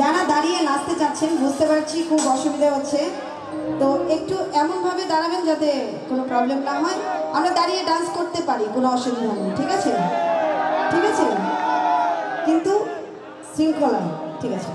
যারা দাঁড়িয়ে নাচতে চাচ্ছেন, বুঝতে পারছি খুব অসুবিধা হচ্ছে। তো একটু এমনভাবে দাঁড়াবেন যাতে কোনো প্রবলেম না হয়। আমরা দাঁড়িয়ে ডান্স করতে পারি, কোনো অসুবিধা নেই, ঠিক আছে? ঠিক আছে? কিন্তু শৃঙ্খলা, ঠিক আছে।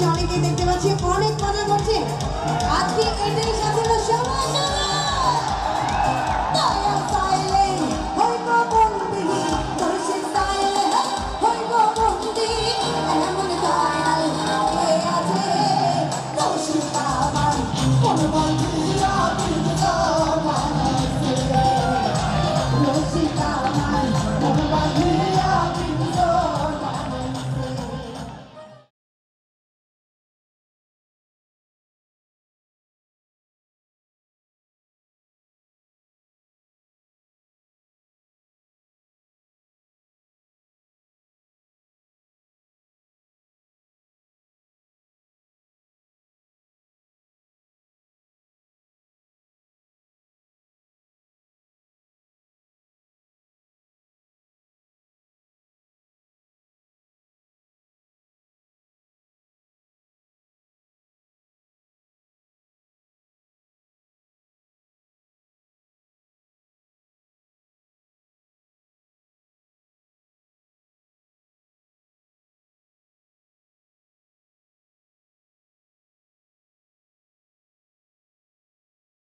পাশে অনেকেই দেখতে পাচ্ছি অনেক মজা করছে।